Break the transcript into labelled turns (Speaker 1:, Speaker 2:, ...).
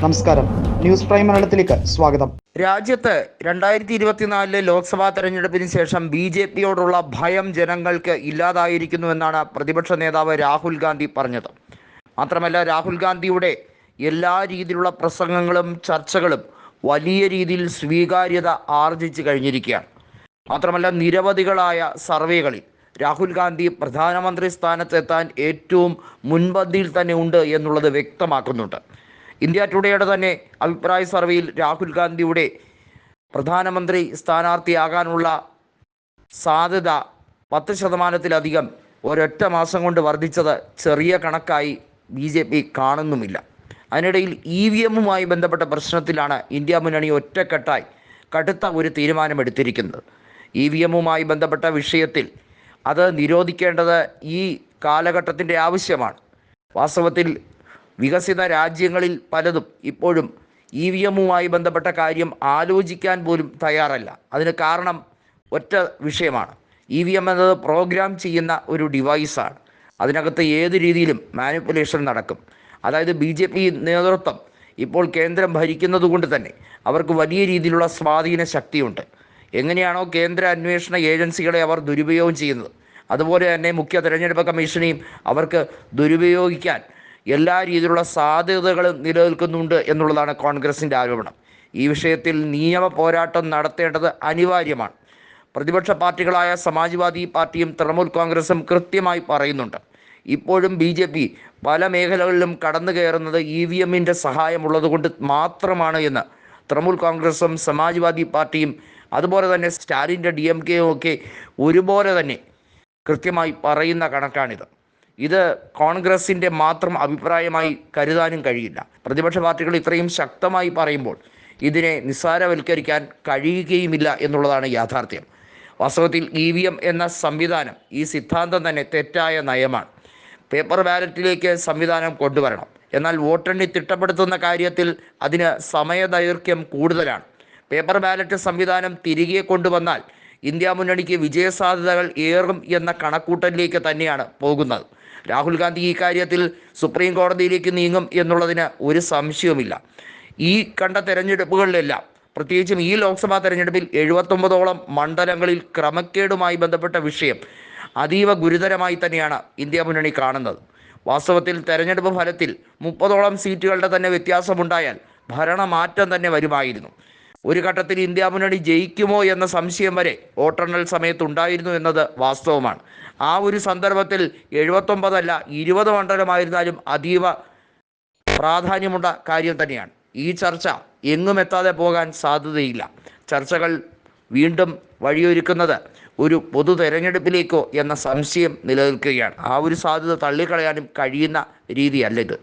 Speaker 1: നമസ്കാരം. News prime മലയാളത്തിലേക്ക് സ്വാഗതം.
Speaker 2: രാജ്യത്ത് രണ്ടായിരത്തി ഇരുപത്തിനാലിലെ ലോക്സഭാ തെരഞ്ഞെടുപ്പിന് ശേഷം ബി ജെ പിയോടുള്ള ഭയം ജനങ്ങൾക്ക് ഇല്ലാതായിരിക്കുന്നുവെന്നാണ് പ്രതിപക്ഷ നേതാവ് രാഹുൽ ഗാന്ധി പറഞ്ഞത്. മാത്രമല്ല രാഹുൽ ഗാന്ധിയുടെ എല്ലാ രീതിയിലുള്ള പ്രസംഗങ്ങളും ചർച്ചകളും വലിയ രീതിയിൽ സ്വീകാര്യത ആർജിച്ചു കഴിഞ്ഞിരിക്കുകയാണ്. മാത്രമല്ല നിരവധികളായ സർവേകളിൽ രാഹുൽ ഗാന്ധി പ്രധാനമന്ത്രി സ്ഥാനത്തെത്താൻ ഏറ്റവും മുൻപന്തിയിൽ തന്നെ ഉണ്ട് എന്നുള്ളത് വ്യക്തമാക്കുന്നുണ്ട്. ഇന്ത്യ ടുഡേയുടെ തന്നെ അഭിപ്രായ സർവേയിൽ രാഹുൽ ഗാന്ധിയുടെ പ്രധാനമന്ത്രി സ്ഥാനാർത്ഥിയാകാനുള്ള സാധ്യത പത്ത് ശതമാനത്തിലധികം ഒരൊറ്റ മാസം കൊണ്ട് വർദ്ധിച്ചത് ചെറിയ കണക്കായി ബി ജെ പി കാണുന്നുമില്ല. അതിനിടയിൽ ഇ വി എമ്മുമായി ബന്ധപ്പെട്ട പ്രശ്നത്തിലാണ് ഇന്ത്യ മുന്നണി ഒറ്റക്കെട്ടായി കടുത്ത ഒരു തീരുമാനമെടുത്തിരിക്കുന്നത്. ഇ വി എമ്മുമായി ബന്ധപ്പെട്ട വിഷയത്തിൽ അത് നിരോധിക്കേണ്ടത് ഈ കാലഘട്ടത്തിന്റെ ആവശ്യമാണ്. വാസ്തവത്തിൽ വികസിത രാജ്യങ്ങളിൽ പലതും ഇപ്പോഴും ഇ വി എമ്മുമായി ബന്ധപ്പെട്ട കാര്യം ആലോചിക്കാൻ പോലും തയ്യാറല്ല. അതിന് കാരണം ഒറ്റ വിഷയമാണ്. ഇ വി എം എന്നത് പ്രോഗ്രാം ചെയ്യുന്ന ഒരു ഡിവൈസാണ്. അതിനകത്ത് ഏത് രീതിയിലും മാനിപ്പുലേഷൻ നടക്കും. അതായത് ബി ജെ പി നേതൃത്വം ഇപ്പോൾ കേന്ദ്രം ഭരിക്കുന്നത് കൊണ്ട് തന്നെ അവർക്ക് വലിയ രീതിയിലുള്ള സ്വാധീന ശക്തിയുണ്ട്. എങ്ങനെയാണോ കേന്ദ്ര അന്വേഷണ ഏജൻസികളെ അവർ ദുരുപയോഗം ചെയ്യുന്നത്. അതുപോലെ തന്നെ മുഖ്യ തെരഞ്ഞെടുപ്പ് കമ്മീഷനെയും അവർക്ക് ദുരുപയോഗിക്കാൻ എല്ലാ രീതിയിലുള്ള സാധ്യതകളും നിലനിൽക്കുന്നുണ്ട് എന്നുള്ളതാണ് കോൺഗ്രസിന്റെ ആരോപണം. ഈ വിഷയത്തിൽ നിയമ പോരാട്ടം നടത്തേണ്ടത് അനിവാര്യമാണ്. പ്രതിപക്ഷ പാർട്ടികളായ സമാജ്വാദി പാർട്ടിയും തൃണമൂൽ കോൺഗ്രസും കൃത്യമായി പറയുന്നുണ്ട്. ഇപ്പോഴും ബി ജെ പി പല മേഖലകളിലും കടന്നു കയറുന്നത് ഇ വി എമ്മിന്റെ സഹായമുള്ളതുകൊണ്ട് മാത്രമാണ് എന്ന് തൃണമൂൽ കോൺഗ്രസും സമാജ്വാദി പാർട്ടിയും അതുപോലെ തന്നെ സ്റ്റാലിന്റെ ഡി എം കെയും ഒക്കെ ഒരുപോലെ തന്നെ കൃത്യമായി പറയുന്ന കണക്കാണിത്. ഇത് കോൺഗ്രസിന്റെ മാത്രം അഭിപ്രായമായി കരുതാനും കഴിയില്ല. പ്രതിപക്ഷ പാർട്ടികൾ ഇത്രയും ശക്തമായി പറയുമ്പോൾ ഇതിനെ നിസ്സാരവൽക്കരിക്കാൻ കഴിയുകയുമില്ല എന്നുള്ളതാണ് യാഥാർത്ഥ്യം. വാസ്തവത്തിൽ ഇ വി എം എന്ന സംവിധാനം ഈ സിദ്ധാന്തം തന്നെ തെറ്റായ നയമാണ്. പേപ്പർ ബാലറ്റിലേക്ക് സംവിധാനം കൊണ്ടുവരണം. എന്നാൽ വോട്ടെണ്ണി തിട്ടപ്പെടുത്തുന്ന കാര്യത്തിൽ അതിന് സമയദൈർഘ്യം കൂടുതലാണ്. പേപ്പർ ബാലറ്റ് സംവിധാനം തിരികെ കൊണ്ടുവന്നാൽ ഇന്ത്യ മുന്നണിക്ക് വിജയസാധ്യതകൾ ഏറും എന്ന കണക്കൂട്ടലിലേക്ക് തന്നെയാണ് പോകുന്നത്. രാഹുൽ ഗാന്ധി ഈ കാര്യത്തിൽ സുപ്രീം കോടതിയിലേക്ക് നീങ്ങും എന്നുള്ളതിന് ഒരു സംശയവുമില്ല. ഈ കണ്ട തെരഞ്ഞെടുപ്പുകളിലെല്ലാം പ്രത്യേകിച്ചും ഈ ലോക്സഭാ തെരഞ്ഞെടുപ്പിൽ എഴുപത്തൊമ്പതോളം മണ്ഡലങ്ങളിൽ ക്രമക്കേടുമായി ബന്ധപ്പെട്ട വിഷയം അതീവ ഗുരുതരമായി തന്നെയാണ് ഇന്ത്യ മുന്നണി കാണുന്നത്. വാസ്തവത്തിൽ തെരഞ്ഞെടുപ്പ് ഫലത്തിൽ മുപ്പതോളം സീറ്റുകളുടെ തന്നെ വ്യത്യാസമുണ്ടായാൽ ഭരണമാറ്റം തന്നെ വരുമായിരുന്നു. ഒരു ഘട്ടത്തിൽ ഇന്ത്യ മുന്നണി ജയിക്കുമോ എന്ന സംശയം വരെ വോട്ടെണ്ണൽ സമയത്തുണ്ടായിരുന്നു എന്നത് വാസ്തവമാണ്. ആ ഒരു സന്ദർഭത്തിൽ എഴുപത്തൊമ്പതല്ല ഇരുപത് മണ്ഡലമായിരുന്നാലും അതീവ പ്രാധാന്യമുള്ള കാര്യം തന്നെയാണ്. ഈ ചർച്ച എങ്ങും എത്താതെ പോകാൻ സാധ്യതയില്ല. ചർച്ചകൾ വീണ്ടും വഴിയൊരുക്കുന്നത് ഒരു പൊതു തെരഞ്ഞെടുപ്പിലേക്കോ എന്ന സംശയം നിലനിൽക്കുകയാണ്. ആ ഒരു സാധ്യത തള്ളിക്കളയാനും കഴിയുന്ന രീതിയല്ല ഇത്.